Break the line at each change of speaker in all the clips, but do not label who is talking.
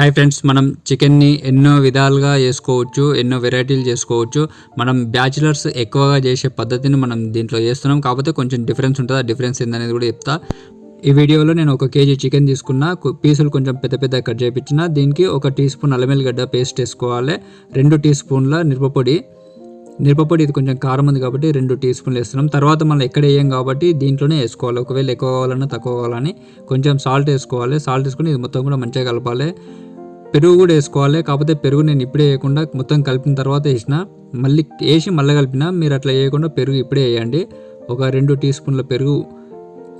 Hi friends మనం చికెన్ని ఎన్నో విధాలుగా చేసుకోవచ్చు ఎన్నో వెరైటీలు చేసుకోవచ్చు. మనం బ్యాచిలర్స్ ఎక్కువగా చేసే పద్ధతిని మనం దీంట్లో చేస్తున్నాం. కాకపోతే కొంచెం డిఫరెన్స్ ఉంటుంది. ఆ డిఫరెన్స్ ఏందనేది కూడా చెప్తా. ఈ వీడియోలో నేను ఒక కేజీ చికెన్ తీసుకున్న. పీసులు కొంచెం పెద్ద పెద్ద కట్ చేయించిన దీనికి ఒక టీ స్పూన్ అల్లమెల్లిగడ్డ పేస్ట్ వేసుకోవాలి. రెండు టీ స్పూన్ల మిరపపొడి మిరపపొడి ఇది కొంచెం కారం ఉంది కాబట్టి రెండు టీ స్పూన్లు వేస్తున్నాం. తర్వాత మనం ఎక్కడ వేయం కాబట్టి దీంట్లోనే వేసుకోవాలి. ఒకవేళ ఎక్కువ కావాలన్నా తక్కువ కావాలని కొంచెం సాల్ట్ వేసుకోవాలి. సాల్ట్ వేసుకుని ఇది మొత్తం కూడా మంచిగా కలపాలి. పెరుగు కూడా వేసుకోవాలి. కాకపోతే పెరుగు నేను ఇప్పుడే వేయకుండా మొత్తం కలిపిన తర్వాత వేసిన. మళ్ళీ వేసి మళ్ళీ కలిపిన మీరు అట్లా వేయకుండా పెరుగు ఇప్పుడే వేయండి. ఒక రెండు టీ స్పూన్ల పెరుగు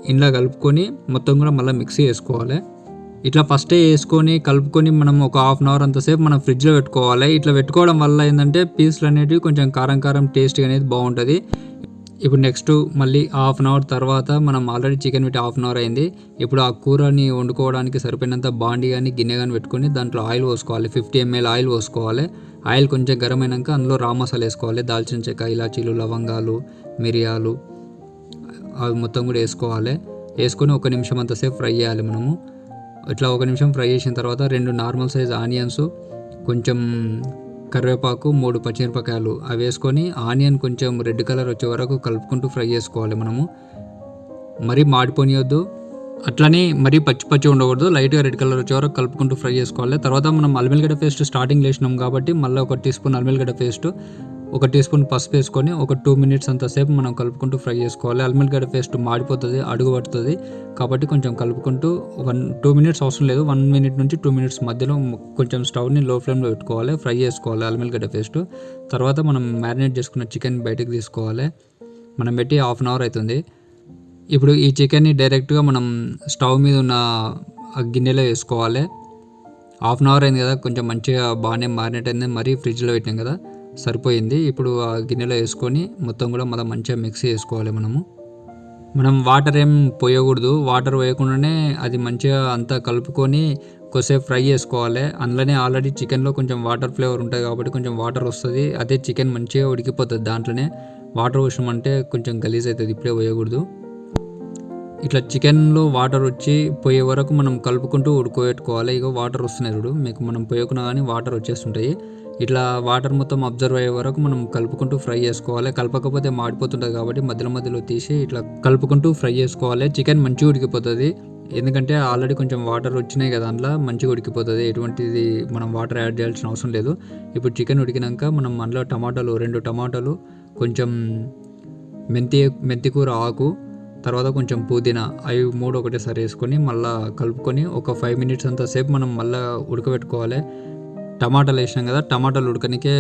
ఇంట్లో కలుపుకొని మొత్తం కూడా మళ్ళీ మిక్సీ వేసుకోవాలి ఇట్లా ఫస్టే వేసుకొని కలుపుకొని మనం ఒక హాఫ్ అన్ అవర్ అంతసేపు మనం ఫ్రిడ్జ్లో పెట్టుకోవాలి. ఇట్లా పెట్టుకోవడం వల్ల ఏంటంటే పీసులు అనేటివి కొంచెం కారం కారం టేస్ట్ అనేది బాగుంటుంది. ఇప్పుడు నెక్స్ట్ మళ్ళీ హాఫ్ అన్ అవర్ తర్వాత మనం ఆల్రెడీ చికెన్ పెట్టి హాఫ్ అన్ అవర్ అయింది. ఇప్పుడు ఆ కూరని వండుకోవడానికి సరిపోయినంత బాండి కానీ గిన్నె కానీ పెట్టుకొని దాంట్లో ఆయిల్ పోసుకోవాలి. ఫిఫ్టీ ఎంఎల్ ఆయిల్ పోసుకోవాలి. ఆయిల్ కొంచెం గరం అయినాక అందులో రా మసాలా వేసుకోవాలి. దాల్చిన చెక్క ఇలాచీలు లవంగాలు మిరియాలు అవి మొత్తం కూడా వేసుకోవాలి. వేసుకొని ఒక నిమిషం అంతసేపు ఫ్రై చేయాలి మనము. ఇట్లా ఒక నిమిషం ఫ్రై చేసిన తర్వాత రెండు నార్మల్ సైజ్ ఆనియన్స్ కొంచెం కరివేపాకు మూడు పచ్చిమిరపకాయలు. అవి వేసుకొని ఆనియన్ కొంచెం రెడ్ కలర్ వచ్చే వరకు కలుపుకుంటూ ఫ్రై చేసుకోవాలి మనము. మరీ మాడిపోనియొద్దు. అట్లనే మరీ పచ్చి పచ్చి ఉండకూడదు. లైట్గా రెడ్ కలర్ వచ్చే వరకు కలుపుకుంటూ ఫ్రై చేసుకోవాలి. తర్వాత మనం అల్మిల్గడ్డ పేస్ట్ స్టార్టింగ్ వేసినాం కాబట్టి మళ్ళీ ఒక టీ స్పూన్ అల్మిల్గడ్డ పేస్ట్ ఒక టీ స్పూన్ పసుపు వేసుకొని ఒక టూ మినిట్స్ అంతసేపు మనం కలుపుకుంటూ ఫ్రై చేసుకోవాలి. అల్మిల్గడ్డ పేస్ట్ మాడిపోతుంది అడుగు పడుతుంది కాబట్టి కొంచెం కలుపుకుంటూ వన్ టూ మినిట్స్ అవసరం లేదు. వన్ మినిట్ నుంచి టూ మినిట్స్ మధ్యలో కొంచెం స్టవ్ని లో ఫ్లేమ్లో పెట్టుకోవాలి. ఫ్రై చేసుకోవాలి అల్మిల్గడ్డ పేస్ట్. తర్వాత మనం మ్యారినేట్ చేసుకున్న చికెన్ బయటకు తీసుకోవాలి. మనం పెట్టి హాఫ్ అన్ అవర్ అవుతుంది ఇప్పుడు ఈ చికెన్ని డైరెక్ట్గా మనం స్టవ్ మీద ఉన్న ఆ గిన్నెలో వేసుకోవాలి. హాఫ్ అన్ అవర్ అయింది కదా కొంచెం మంచిగా బాగానే మారినట్ అయింది. మరీ ఫ్రిడ్జ్లో పెట్టినాం కదా. సరిపోయింది. ఇప్పుడు ఆ గిన్నెలో వేసుకొని మొత్తం కూడా మళ్ళీ మంచిగా మిక్స్ చేసుకోవాలి మనము. మనం వాటర్ ఏం పోయకూడదు. వాటర్ వేయకుండానే అది మంచిగా అంతా కలుపుకొని కొద్దిసేపు ఫ్రై చేసుకోవాలి. అందులోనే ఆల్రెడీ చికెన్లో కొంచెం వాటర్ ఫ్లేవర్ ఉంటుంది కాబట్టి కొంచెం వాటర్ వస్తుంది. అదే చికెన్ మంచిగా ఉడికిపోతుంది దాంట్లోనే. వాటర్ పోసామంటే కొంచెం గలీజ్ అవుతుంది. ఇప్పుడే పోయకూడదు. ఇట్లా చికెన్లో వాటర్ వచ్చి పోయే వరకు మనం కలుపుకుంటూ ఉడుకోబెట్టుకోవాలి. ఇక వాటర్ వస్తున్నాయి చూడు. మీకు మనం పోయకున్నా కానీ వాటర్ వచ్చేస్తుంటాయి. ఇట్లా వాటర్ మొత్తం అబ్జర్వ్ అయ్యే వరకు మనం కలుపుకుంటూ ఫ్రై చేసుకోవాలి. కలపకపోతే మాడిపోతుంటుంది కాబట్టి మధ్యలో మధ్యలో తీసి ఇట్లా కలుపుకుంటూ ఫ్రై చేసుకోవాలి. చికెన్ మంచిగా ఉడికిపోతుంది. ఎందుకంటే ఆల్రెడీ కొంచెం వాటర్ వచ్చినాయి కదా అందులో మంచిగా ఉడికిపోతుంది. ఎటువంటిది మనం వాటర్ యాడ్ చేయాల్సిన అవసరం లేదు. ఇప్పుడు చికెన్ ఉడికినాక మనం అందులో టమాటాలు రెండు టమాటాలు కొంచెం మెంతి మెంతి కూర ఆకు తర్వాత కొంచెం పుదీనా అవి మూడు ఒకటేసారి వేసుకొని మళ్ళీ కలుపుకొని ఒక ఫైవ్ మినిట్స్ అంతసేపు మనం మళ్ళీ ఉడకబెట్టుకోవాలి. టమాటాలు వేసినాం కదా టమాటాలు ఉడకనికే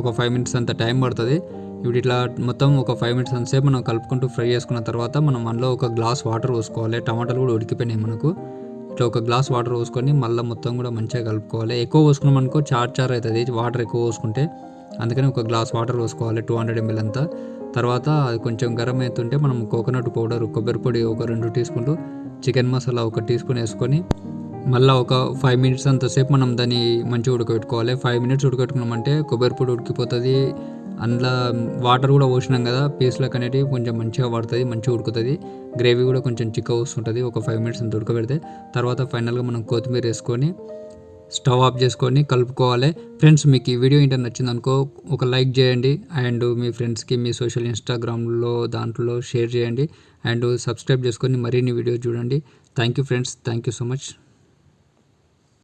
ఒక ఫైవ్ మినిట్స్ అంత టైం పడుతుంది. ఇప్పుడు ఇట్లా మొత్తం ఒక ఫైవ్ మినిట్స్ అంతసేపు మనం కలుపుకుంటూ ఫ్రై చేసుకున్న తర్వాత మనం అందులో ఒక గ్లాస్ వాటర్ పోసుకోవాలి. టమాటాలు కూడా ఉడికిపోయినాయి మనకు. ఇట్లా ఒక గ్లాస్ వాటర్ పోసుకొని మళ్ళీ మొత్తం కూడా మంచిగా కలుపుకోవాలి. ఎక్కువ పోసుకున్నాం అనుకో చార్ చార్ అవుతుంది వాటర్ ఎక్కువ పోసుకుంటే. అందుకని ఒక గ్లాస్ వాటర్ పోసుకోవాలి టూ హండ్రెడ్ ఎంఎల్ అంతా. తర్వాత అది కొంచెం గరం అవుతుంటే మనం కోకోనట్ పౌడర్ కొబ్బరి పొడి ఒక రెండు టీ స్పూన్లు చికెన్ మసాలా ఒక టీ స్పూన్ వేసుకొని మళ్ళీ ఒక ఫైవ్ మినిట్స్ అంతసేపు మనం దాన్ని మంచిగా ఉడకబెట్టుకోవాలి. ఫైవ్ మినిట్స్ ఉడకబెట్టుకున్నామంటే కొబ్బరి పొడి ఉడికిపోతుంది. అందులో వాటర్ కూడా పోసినాం కదా పీస్లకు అనేటివి కొంచెం మంచిగా పడుతుంది మంచిగా ఉడుకుతుంది. గ్రేవీ కూడా కొంచెం చిక్క వస్తుంటుంది ఒక ఫైవ్ మినిట్స్ అంత ఉడకబెడితే. తర్వాత ఫైనల్గా మనం కొత్తిమీర వేసుకొని స్టవ్ ఆఫ్ చేసుకొని కలుపుకోవాలి. ఫ్రెండ్స్ మీకు ఈ వీడియో ఇంటర్ నచ్చింది అనుకో ఒక లైక్ చేయండి. అండ్ మీ ఫ్రెండ్స్కి మీ సోషల్ ఇన్స్టాగ్రామ్లో దాంట్లో షేర్ చేయండి. అండ్ సబ్స్క్రైబ్ చేసుకొని మరిన్ని వీడియోస్ చూడండి. Thank you friends thank you so much